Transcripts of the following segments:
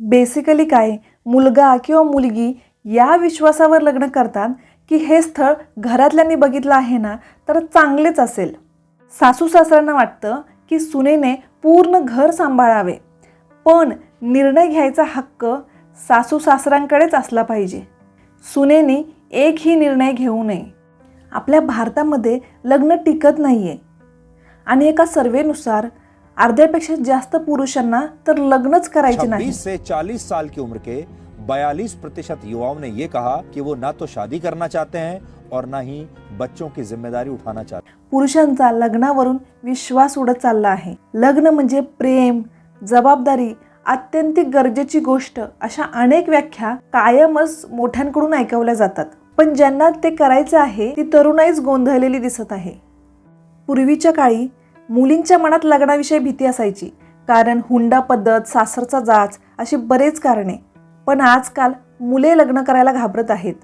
Basically काय? मुलगा किंवा मुलगी या विश्वासावर लग्न करतात की हे स्थळ घरातल्यांनी बघितलं आहे ना तर चांगलेच असेल. सासू सासऱ्यांना वाटतं की सुनेने पूर्ण घर सांभाळावे. पण निर्णय घ्यायचा हक्क सासू सासऱ्यांकडेच असला पाहिजे. सुनेने एकही निर्णय घेऊ नये. आपल्या भारतामध्ये लग्न टिकत नाही आहे आणि एका सर्वेनुसार अर्ध्यापेक्षा जास्त पुरुषांना तर लग्नच करायचे नाही. 26 से 40 साल की उम्र के 42 प्रतिशत युवाओं ने ये कहा कि वो ना तो शादी करना चाहते हैं और ना ही बच्चों की जिम्मेदारी उठाना चाहते हैं। पुरुषांचा लग्नावरून विश्वास उडत चालला आहे. लग्न म्हणजे प्रेम जबाबदारी अत्यंतिक गरजेची गोष्ट अशा अनेक व्याख्या कायमच मोठ्यांकडून ऐकवल्या जातात. पण ज्यांना ते करायचे आहे ती तरुणाईच गोंधळलेली दिसत आहे. पूर्वीच्या काळी मुलींच्या मनात लग्नाविषयी भीती असायची कारण हुंडा पद्धत सासरचा जाच अशी बरेच कारणे पण आजकाल मुले लग्न करायला घाबरत आहेत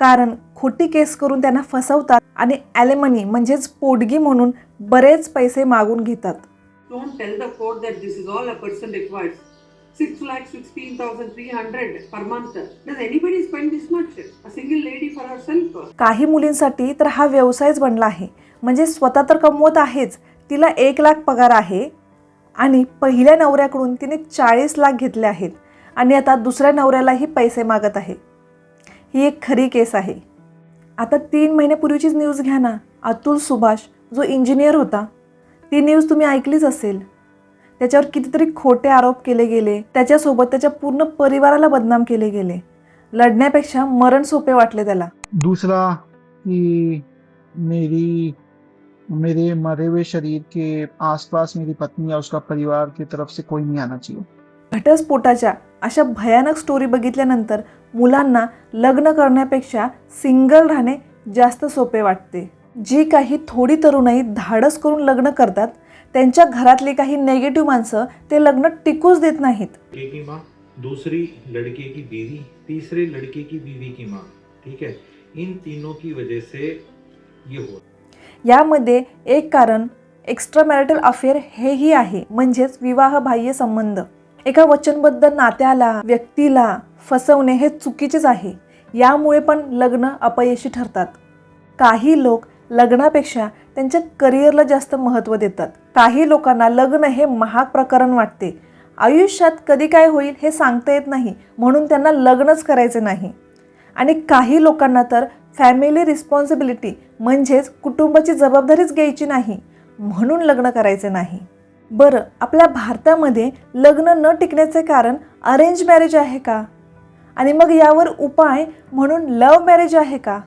कारण खोटी केस करून त्यांना फसवतात आणि ॲलेमनी म्हणजेच पोटगी म्हणून बरेच पैसे मागून घेतात Don't tell the court that this is all a person requires. Six lakh sixteen thousand three hundred per month. Does anybody spend this much? A single lady for herself? काही मुलींसाठी तर हा व्यवसायच बनला आहे म्हणजे स्वतः तर कमवत आहेच तिला एक लाख पगार आहे आणि पहिल्या नवऱ्याकडून तिने चाळीस लाख घेतले आहेत आणि आता दुसऱ्या नवऱ्यालाही पैसे मागत आहे. ही एक खरी केस आहे. आता तीन महिन्यापूर्वीचीच न्यूज घ्या ना. अतुल सुभाष जो इंजिनियर होता ती न्यूज तुम्ही ऐकलीच असेल. त्याच्यावर कितीतरी खोटे आरोप केले गेले. त्याच्यासोबत त्याच्या पूर्ण परिवाराला बदनाम केले गेले. लढण्यापेक्षा मरण सोपे वाटले त्याला. दुसरा की मेरी मेरे मरे हुए शरीर के आसपास मेरी पत्नी या उसका परिवार की तरफ से कोई नहीं आना चाहिए। घटस्फोटाच्या अशा भयानक स्टोरी बघितल्यानंतर मुलांना लग्न करण्यापेक्षा सिंगल राहणे जास्त सोपे वाटते. जी काही थोडी तरुणाई धाडस करून लग्न करतात त्यांच्या घरातली काही नेगेटिव्ह माणसं ते लग्न टिकूच देत नाहीत. लड़के की माँ दूसरी लड़के की बीवी तीसरे लड़के की बीवी की माँ ठीक है? इन तीनों की वजह से ये हो यामध्ये एक कारण एक्स्ट्रा मॅरिटल अफेअर हेही आहे म्हणजेच विवाहबाह्य संबंध. एका वचनबद्ध नात्याला व्यक्तीला फसवणे हे चुकीचेच आहे. यामुळे पण लग्न अपयशी ठरतात. काही लोक लग्नापेक्षा त्यांच्या करिअरला जास्त महत्त्व देतात. काही लोकांना लग्न हे महाग प्रकरण वाटते. आयुष्यात कधी काय होईल हे सांगता येत नाही म्हणून त्यांना लग्नच करायचे नाही. आणि काही लोकांना तर फॅमिली रिस्पॉन्सिबिलिटी म्हणजेच कुटुंबाची जबाबदारीच घ्यायची नाही म्हणून लग्न करायचे नाही. बरं आपल्या भारतामध्ये लग्न न टिकण्याचे कारण अरेंज मॅरेज आहे का? आणि मग यावर उपाय म्हणून लव्ह मॅरेज आहे का?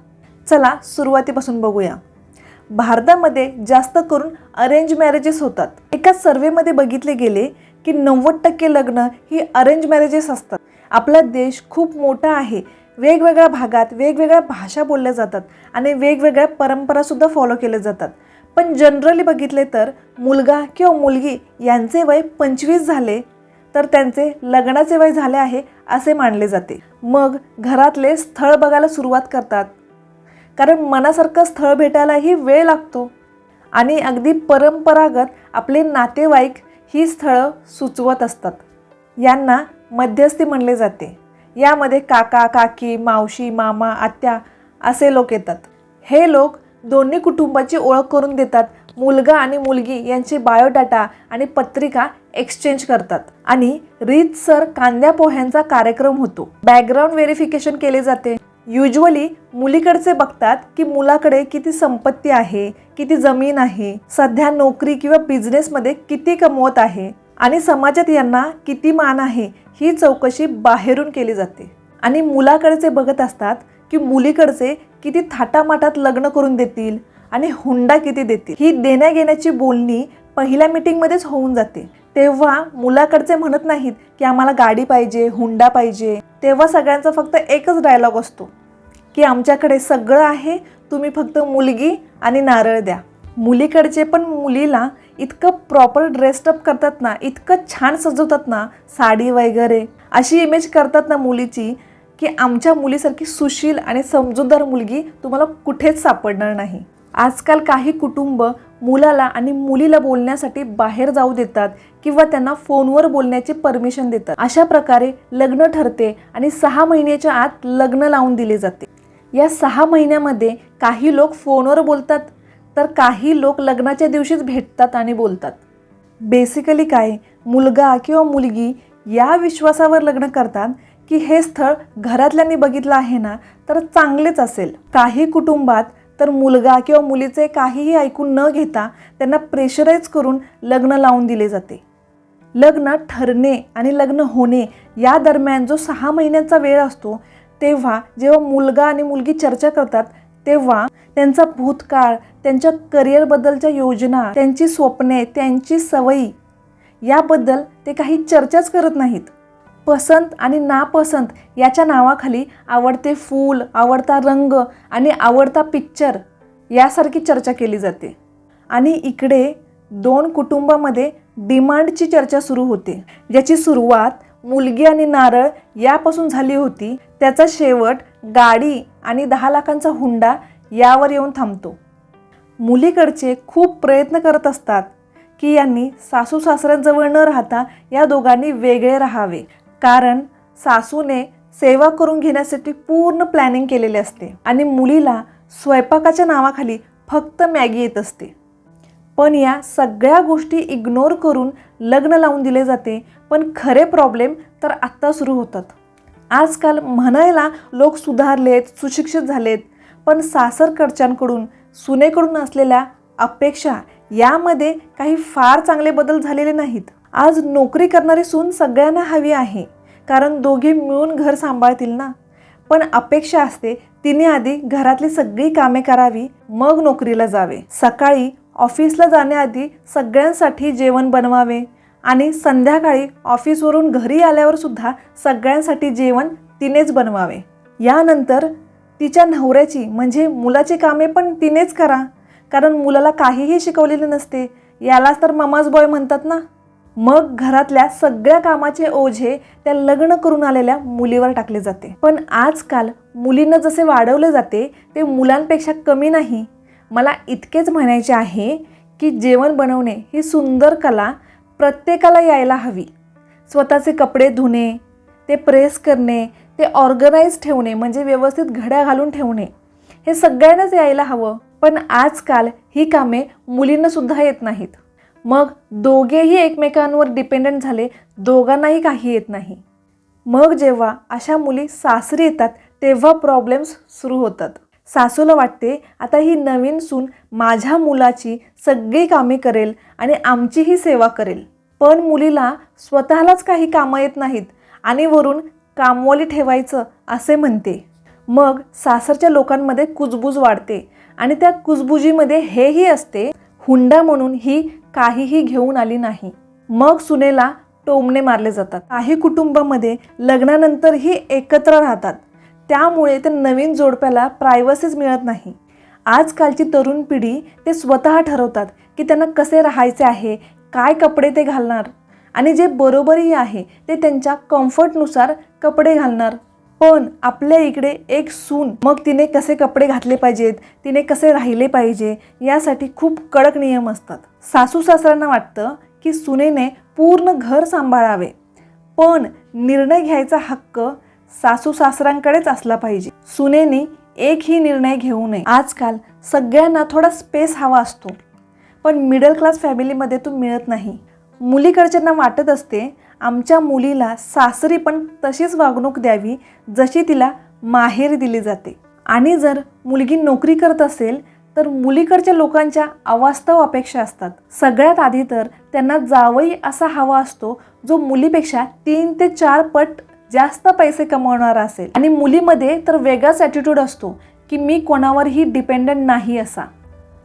चला सुरुवातीपासून बघूया. भारतामध्ये जास्त करून अरेंज मॅरेजेस होतात. एका सर्वेमध्ये बघितले गेले की नव्वद टक्के लग्न ही अरेंज मॅरेजेस असतात. आपला देश खूप मोठा आहे. वेगवेगळ्या भागात वेगवेगळ्या भाषा बोलल्या जातात आणि वेगवेगळ्या परंपरासुद्धा फॉलो केल्या जातात. पण जनरली बघितले तर मुलगा किंवा मुलगी यांचे वय पंचवीस झाले तर त्यांचे लग्नाचे वय झाले आहे असे मानले जाते. मग घरातले स्थळ बघायला सुरुवात करतात. कारण मनासारखं स्थळ भेटायलाही वेळ लागतो. आणि अगदी परंपरागत आपले नातेवाईक ही स्थळं सुचवत असतात. यांना मध्यस्थी म्हणले जाते. यामध्ये काका काकी मावशी मामा आत्या असे लोक येतात. हे लोक दोन्ही कुटुंबाची ओळख करून देतात. मुलगा आणि मुलगी यांची बायोडाटा आणि पत्रिका एक्सचेंज करतात. आणि रीतसर कांद्या पोह्यांचा कार्यक्रम होतो. बॅकग्राऊंड व्हेरिफिकेशन केले जाते. युजली मुलीकडचे बघतात की मुलाकडे किती संपत्ती आहे किती जमीन आहे सध्या नोकरी किंवा बिझनेसमध्ये किती कमवत आहे आणि समाजात यांना किती मान आहे ही चौकशी बाहेरून केली जाते. आणि मुलाकडचे बघत असतात की मुलीकडचे किती थाटामाटात लग्न करून देतील आणि हुंडा किती देतील. ही देण्याघेण्याची बोलणी पहिल्या मीटिंगमध्येच होऊन जाते. तेव्हा मुलाकडचे म्हणत नाहीत की आम्हाला गाडी पाहिजे हुंडा पाहिजे. तेव्हा सगळ्यांचा फक्त एकच डायलॉग असतो की आमच्याकडे सगळं आहे तुम्ही फक्त मुलगी आणि नारळ द्या. मुलीकडचे पण मुलीला इतकं प्रॉपर ड्रेसअप करतात ना इतकं छान सजवतात ना साडी वगैरे अशी इमेज करतात ना मुलीची की आमच्या मुलीसारखी सुशील आणि समजूतदार मुलगी तुम्हाला कुठेच सापडणार नाही. आजकाल काही कुटुंब मुलाला आणि मुलीला बोलण्यासाठी बाहेर जाऊ देतात किंवा त्यांना फोनवर बोलण्याची परमिशन देतात. अशा प्रकारे लग्न ठरते आणि सहा महिन्याच्या आत लग्न लावून दिले जाते. या सहा महिन्यामध्ये काही लोक फोनवर बोलतात तर काही लोक लग्नाच्या दिवशीच भेटतात आणि बोलतात. बेसिकली काय? मुलगा किंवा मुलगी या विश्वासावर लग्न करतात की हे स्थळ घरातल्यांनी बघितलं आहे ना तर चांगलेच असेल. काही कुटुंबात तर मुलगा किंवा मुलीचे काहीही ऐकून न घेता त्यांना प्रेशराईज करून लग्न लावून दिले जाते. लग्न ठरणे आणि लग्न होणे या दरम्यान जो सहा महिन्यांचा वेळ असतो तेव्हा जेव्हा मुलगा आणि मुलगी चर्चा करतात तेव्हा त्यांचा भूतकाळ त्यांच्या करिअरबद्दलच्या योजना त्यांची स्वप्ने त्यांची सवयी याबद्दल ते काही चर्चाच करत नाहीत. पसंत आणि नापसंत याच्या नावाखाली आवडते फूल आवडता रंग आणि आवडता पिक्चर यासारखी चर्चा केली जाते. आणि इकडे दोन कुटुंबामध्ये डिमांडची चर्चा सुरू होते ज्याची सुरुवात मुलगी आणि नारळ यापासून झाली होती. त्याचा शेवट गाडी आणि दहा लाखांचा हुंडा यावर येऊन थांबतो. मुलीकडचे खूप प्रयत्न करत असतात की यांनी सासू सासऱ्यांजवळ न राहता या दोघांनी वेगळे राहावे. कारण सासूने सेवा करून घेण्यासाठी पूर्ण प्लॅनिंग केलेले असते आणि मुलीला स्वयंपाकाच्या नावाखाली फक्त मॅगी येत असते. पण या सगळ्या गोष्टी इग्नोर करून लग्न लावून दिले जाते पण खरे प्रॉब्लेम तर आत्ता सुरू होतात. आजकाल म्हणायला लोक सुधारलेत सुशिक्षित झालेत. पण सासरकडच्यांकडून सुनेकडून असलेल्या अपेक्षा यामध्ये काही फार चांगले बदल झालेले नाहीत. आज नोकरी करणारी सून सगळ्यांना हवी आहे कारण दोघे मिळून घर सांभाळतील ना? पण अपेक्षा असते तिने आधी घरातली सगळी कामे करावी मग नोकरीला जावे. सकाळी ऑफिसला जाण्याआधी सगळ्यांसाठी जेवण बनवावे. आणि संध्याकाळी ऑफिसवरून घरी आल्यावर सुद्धा सगळ्यांसाठी जेवण तिनेच बनवावे. यानंतर तिच्या नवऱ्याची म्हणजे मुलाची कामे पण तिनेच करा. कारण मुलाला काहीही शिकवलेले नसते. यालाच तर ममाज बॉय म्हणतात ना? मग घरातल्या सगळ्या कामाचे ओझे त्या लग्न करून आलेल्या मुलीवर टाकले जाते. पण आजकाल मुलींना जसे वाढवले जाते ते मुलांपेक्षा कमी नाही. मला इतकेच म्हणायचे आहे की जेवण बनवणे ही सुंदर कला प्रत्येकाला यायला हवी. स्वतःचे कपडे धुणे ते प्रेस करणे ते ऑर्गनाईज ठेवणे म्हणजे व्यवस्थित घड्या घालून ठेवणे हे सगळ्यांनाच यायला हवं. पण आजकाल ही कामे मुलींनासुद्धा येत नाहीत. मग दोघेही एकमेकांवर डिपेंडंट झाले दोघांनाही काही येत नाही. मग जेव्हा अशा मुली सासरी येतात तेव्हा प्रॉब्लेम्स सुरू होतात. सासूला वाटते आता ही नवीन सून माझ्या मुलाची सगळी कामे करेल आणि आमचीही सेवा करेल. पण मुलीला स्वतःलाच काही कामं येत नाहीत आणि वरून कामवाली ठेवायचं असे म्हणते. मग सासरच्या लोकांमध्ये कुजबूज वाढते आणि त्या कुजबुजीमध्ये हेही असते हुंडा म्हणून ही काहीही घेऊन आली नाही. मग सुनेला टोमणे मारले जातात. काही कुटुंबामध्ये लग्नानंतरही एकत्र राहतात. त्यामुळे ते नवीन जोडप्याला प्रायव्हसीच मिळत नाही. आजकालची तरुण पिढी ते स्वतः ठरवतात की त्यांना कसे राहायचे आहे काय कपडे ते घालणार आणि जे बरोबरही आहे ते त्यांच्या कम्फर्टनुसार कपडे घालणार. पण आपल्या इकडे एक सून मग तिने कसे कपडे घातले पाहिजेत तिने कसे राहिले पाहिजे यासाठी खूप कडक नियम असतात. सासू सासऱ्यांना वाटतं की सुनेने पूर्ण घर सांभाळावे. पण निर्णय घ्यायचा हक्क सासू सासऱ्यांकडेच असला पाहिजे. सुनेने एकही निर्णय घेऊ नये. आजकाल सगळ्यांना थोडा स्पेस हवा असतो. पण मिडल क्लास फॅमिलीमध्ये तो मिळत नाही. मुलीकडच्यांना वाटत असते आमच्या मुलीला सासरी पण तशीच वागणूक द्यावी जशी तिला माहेर दिली जाते. आणि जर मुलगी नोकरी करत असेल तर मुलीकडच्या लोकांच्या अवास्तव अपेक्षा असतात. सगळ्यात आधी तर त्यांना जावई असा हवा असतो जो मुलीपेक्षा तीन ते चार पट जास्त पैसे कमवणार असेल. आणि मुलीमध्ये तर वेगळाच ॲटिट्यूड असतो की मी कोणावरही डिपेंडंट नाही असा.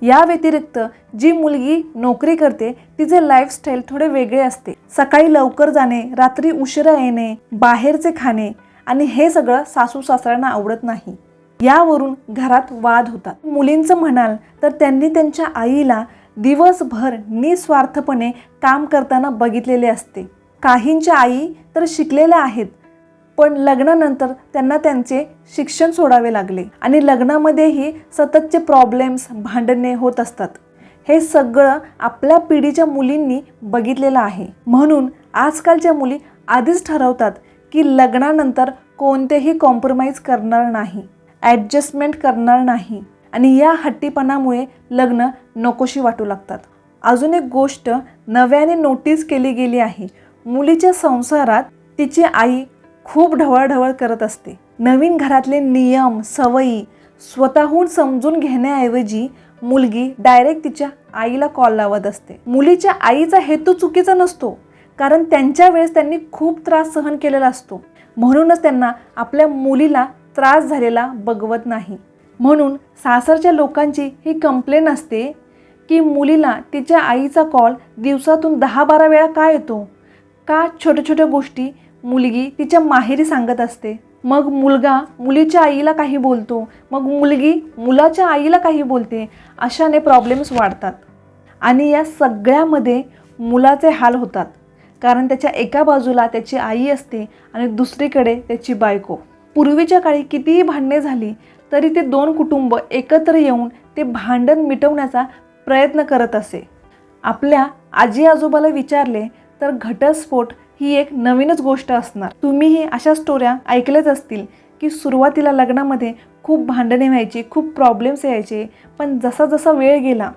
या व्यतिरिक्त जी मुलगी नोकरी करते तिचे लाईफस्टाईल थोडे वेगळे असते. सकाळी लवकर जाणे रात्री उशिरा येणे बाहेरचे खाणे आणि हे सगळं सासू सासऱ्यांना आवडत नाही. यावरून घरात वाद होतात. मुलींचं म्हणाल तर त्यांनी त्यांच्या आईला दिवसभर निस्वार्थपणे काम करताना बघितलेले असते. काहींच्या आई तर शिकलेल्या आहेत पण लग्नानंतर त्यांना त्यांचे शिक्षण सोडावे लागले. आणि लग्नामध्येही सततचे प्रॉब्लेम्स भांडणे होत असतात. हे सगळं आपल्या पिढीच्या मुलींनी बघितलेलं आहे. म्हणून आजकालच्या मुली आधीच ठरवतात की लग्नानंतर कोणतेही कॉम्प्रोमाइज करणार नाही ॲडजस्टमेंट करणार नाही. आणि या हट्टीपणामुळे लग्न नकोशी वाटू लागतात. अजून एक गोष्ट नव्याने नोटीस केली गेली आहे. मुलीच्या संसारात तिची आई खूप ढवळढवळ करत असते. नवीन घरातले नियम सवयी स्वतःहून समजून घेण्याऐवजी मुलगी डायरेक्ट तिच्या आईला कॉल लावत असते. मुलीच्या आईचा हेतू चुकीचा नसतो कारण त्यांच्या वेळेस त्यांनी खूप त्रास सहन केलेला असतो. म्हणूनच त्यांना आपल्या मुलीला त्रास झालेला बघवत नाही. म्हणून सासरच्या लोकांची ही कंप्लेन असते की मुलीला तिच्या आईचा कॉल दिवसातून दहा बारा वेळा का येतो? का छोट्या छोट्या गोष्टी मुलगी तिच्या माहेरी सांगत असते. मग मुलगा मुलीच्या आईला काही बोलतो. मग मुलगी मुलाच्या आईला काही बोलते. अशाने प्रॉब्लेम्स वाढतात. आणि या सगळ्यामध्ये मुलाचे हाल होतात. कारण त्याच्या एका बाजूला त्याची आई असते आणि दुसरीकडे त्याची बायको. पूर्वीच्या काळी कितीही भांडणे झाली तरी ते दोन कुटुंब एकत्र येऊन ते भांडण मिटवण्याचा प्रयत्न करत असे. आपल्या आजी आजोबाला विचारले तर घटस्फोट ही एक नवीनच गोष्ट असणार. तुम्हीही अशा स्टोऱ्या ऐकल्याच असतील की सुरुवातीला लग्नामध्ये खूप भांडणे व्हायची खूप प्रॉब्लेम्स यायचे पण जसा जसा वेळ गेला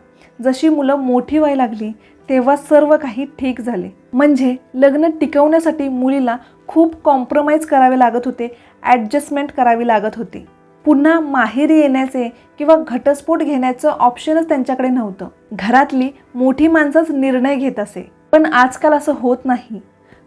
जशी मुलं मोठी व्हायला लागली तेव्हा सर्व काही ठीक झाले. म्हणजे लग्न टिकवण्यासाठी मुलीला खूप कॉम्प्रोमाइज करावे लागत होते ॲडजस्टमेंट करावी लागत होती. पुन्हा माहेरी येण्याचे किंवा घटस्फोट घेण्याचं ऑप्शनच त्यांच्याकडे नव्हतं. घरातली मोठी माणसंच निर्णय घेत असे. पण आजकाल असं होत नाही.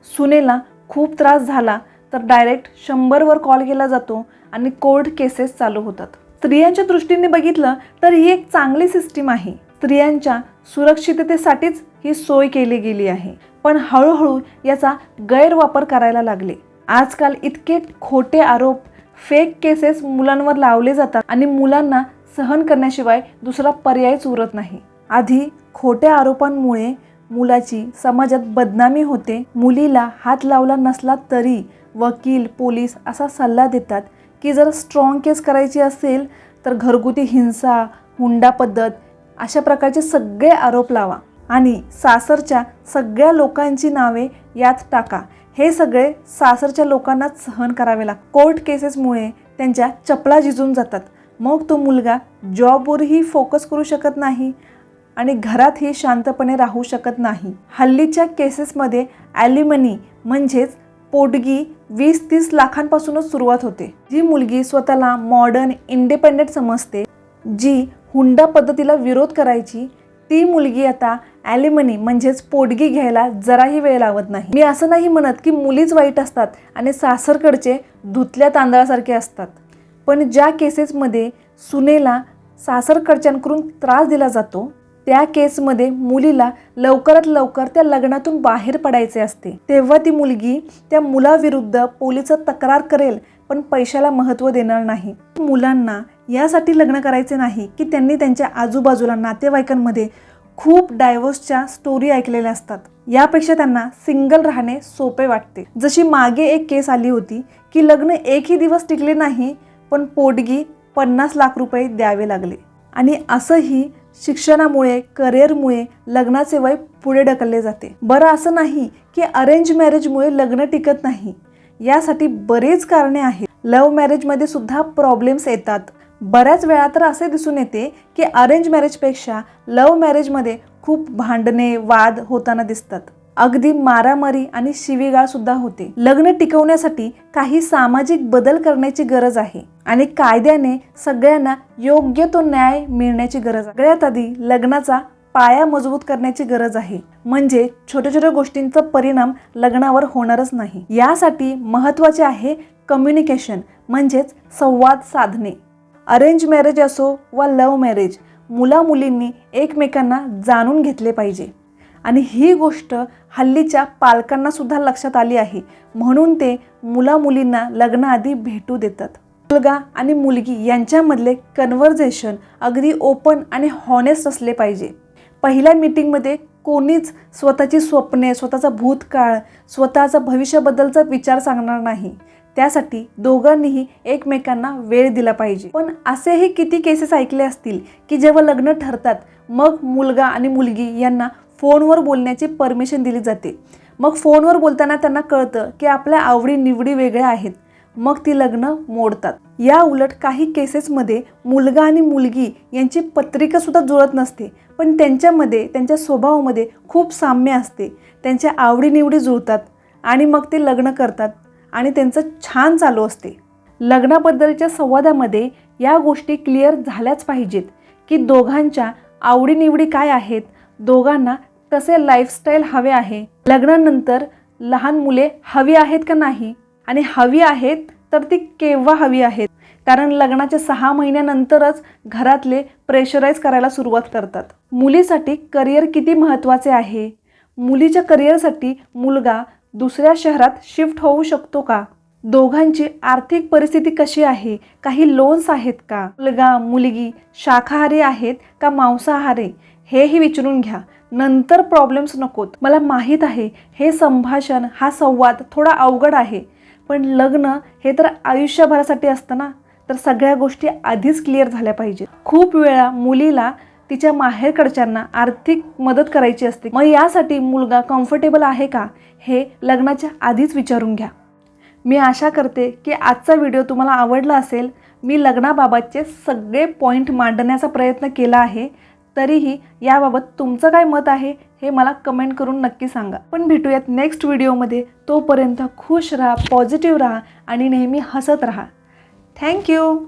सुनेला खूप त्रास झाला तर डायरेक्ट शंभरवर कॉल केला जातो आणि कोर्ट केसेस चालू होतात. स्त्रियांच्या दृष्टीने बघितलं तर ही एक चांगली सिस्टीम आहे. स्त्रियांच्या सुरक्षिततेसाठीच ही सोय केली गेली आहे. पण हळूहळू याचा गैरवापर करायला लागले. आजकाल इतके खोटे आरोप फेक केसेस मुलांवर लावले जातात आणि मुलांना सहन करण्याशिवाय दुसरा पर्यायच उरत नाही. आधी खोट्या आरोपांमुळे मुलाची समाजात बदनामी होते. मुलीला हात लावला नसला तरी वकील पोलीस असा सल्ला देतात की जर स्ट्रॉंग केस करायची असेल तर घरगुती हिंसा हुंडा पद्धत अशा प्रकारचे सगळे आरोप लावा आणि सासरच्या सगळ्या लोकांची नावे यात टाका. हे सगळे सासरच्या लोकांनाच सहन करावे लागतात कोर्ट केसेसमुळे त्यांच्या चपला झिजून जातात. मग तो मुलगा जॉबवरही फोकस करू शकत नाही. आणि घरातही शांतपणे राहू शकत नाही. हल्लीच्या केसेसमध्ये ॲलिमनी म्हणजेच पोटगी वीस तीस लाखांपासूनच सुरुवात होते. जी मुलगी स्वतःला मॉडर्न इंडिपेंडेंट समजते जी हुंडा पद्धतीला विरोध करायची ती मुलगी आता ॲलिमनी म्हणजेच पोटगी घ्यायला जराही वेळ लावत नाही. मी असं नाही म्हणत की मुलीच वाईट असतात आणि सासरकडचे धुतल्या तांदळासारखे असतात. पण ज्या केसेसमध्ये सुनेला सासरकडच्यांकडून त्रास दिला जातो त्या केसमध्ये मुलीला लवकरात लवकर त्या लग्नातून बाहेर पडायचे असते. तेव्हा ती मुलगी त्या मुलाविरुद्ध पोलिसात तक्रार करेल पण पैशाला महत्त्व देणार नाही. मुलांना यासाठी लग्न करायचे नाही की त्यांनी त्यांच्या आजूबाजूला नातेवाईकांमध्ये खूप डायव्होर्सच्या स्टोरी ऐकलेल्या असतात. यापेक्षा त्यांना सिंगल राहणे सोपे वाटते. जशी मागे एक केस आली होती की लग्न एकही दिवस टिकले नाही पण पोटगी पन्नास लाख रुपये द्यावे लागले. आणि असंही शिक्षणामुळे करिअरमुळे लग्नाचे वय पुढे ढकलले जाते. बरं असं नाही की अरेंज मॅरेजमुळे लग्न टिकत नाही. यासाठी बरेच कारणे आहेत. लव्ह मॅरेजमध्ये सुद्धा प्रॉब्लेम्स येतात. बऱ्याच वेळा तर असे दिसून येते की अरेंज मॅरेजपेक्षा लव्ह मॅरेजमध्ये खूप भांडणे वाद होताना दिसतात. अगदी मारामारी आणि शिवीगाळ सुद्धा होते. लग्न टिकवण्यासाठी काही सामाजिक बदल करण्याची गरज आहे आणि कायद्याने सगळ्यांना योग्य तो न्याय मिळण्याची गरज आहे. सगळ्यात आधी लग्नाचा पाया मजबूत करण्याची गरज आहे. म्हणजे छोट्या छोट्या गोष्टींचा परिणाम लग्नावर होणारच नाही. यासाठी महत्त्वाचे आहे कम्युनिकेशन म्हणजेच संवाद साधणे. अरेंज मॅरेज असो वा लव्ह मॅरेज मुला मुलींनी एकमेकांना जाणून घेतले पाहिजे. आणि ही गोष्ट हल्लीच्या पालकांना सुद्धा लक्षात आली आहे. म्हणून ते मुला मुलींना लग्नाआधी भेटू देतात. मुलगा आणि मुलगी यांच्यामधले कन्व्हर्झेशन अगदी ओपन आणि हॉनेस्ट असले पाहिजे. पहिल्या मीटिंगमध्ये कोणीच स्वतःची स्वप्ने स्वतःचा भूतकाळ स्वतःचा भविष्याबद्दलचा विचार सांगणार नाही. त्यासाठी दोघांनीही एकमेकांना वेळ दिला पाहिजे. पण असेही किती केसेस ऐकले असतील की जेव्हा लग्न ठरतात मग मुलगा आणि मुलगी यांना फोनवर बोलण्याची परमिशन दिली जाते. मग फोनवर बोलताना त्यांना कळतं की आपल्या आवडी निवडी वेगळ्या आहेत. मग ती लग्न मोडतात. या उलट काही केसेसमध्ये मुलगा आणि मुलगी यांची पत्रिकासुद्धा जुळत नसते. पण त्यांच्यामध्ये त्यांच्या स्वभावामध्ये खूप साम्य असते. त्यांच्या आवडीनिवडी जुळतात आणि मग ते लग्न करतात आणि त्यांचं छान चालू असते. लग्नाबद्दलच्या संवादामध्ये या गोष्टी क्लिअर झाल्याच पाहिजेत की दोघांच्या आवडीनिवडी काय आहेत दोघांना कसे लाईफस्टाईल हवे आहे? लग्नानंतर लहान मुले हवी आहेत का नाही? आणि हवी आहेत तर ती केव्हा हवी आहेत? कारण लग्नाच्या सहा महिन्यानंतरच घरातले प्रेशराईज करायला सुरुवात करतात. मुलीसाठी करिअर किती महत्त्वाचे आहे? मुलीच्या करिअरसाठी मुलगा दुसऱ्या शहरात शिफ्ट होऊ शकतो का? दोघांची आर्थिक परिस्थिती कशी आहे? काही लोन्स आहेत का? मुलगा मुलगी शाकाहारी आहेत का मांसाहारी? हेही विचारून घ्या. नंतर प्रॉब्लेम्स नकोत. मला माहीत आहे हे संभाषण हा संवाद थोडा अवघड आहे. पण लग्न हे तर आयुष्यभरासाठी असतं ना? तर सगळ्या गोष्टी आधीच क्लिअर झाल्या पाहिजेत. खूप वेळा मुलीला तिच्या माहेरकडच्यांना आर्थिक मदत करायची असते. मग यासाठी मुलगा कम्फर्टेबल आहे का? हे लग्नाच्या आधीच विचारून घ्या. मी आशा करते की आजचा व्हिडिओ तुम्हाला आवडला असेल. मी लग्नाबाबतचे सगळे पॉईंट मांडण्याचा प्रयत्न केला आहे. तरीही याबाबत तुमचं काय मत आहे हे मला कमेंट करून नक्की सांगा. पण भेटूयात नेक्स्ट व्हिडिओमध्ये तोपर्यंत खुश राहा पॉझिटिव्ह राहा आणि नेहमी हसत राहा. थँक्यू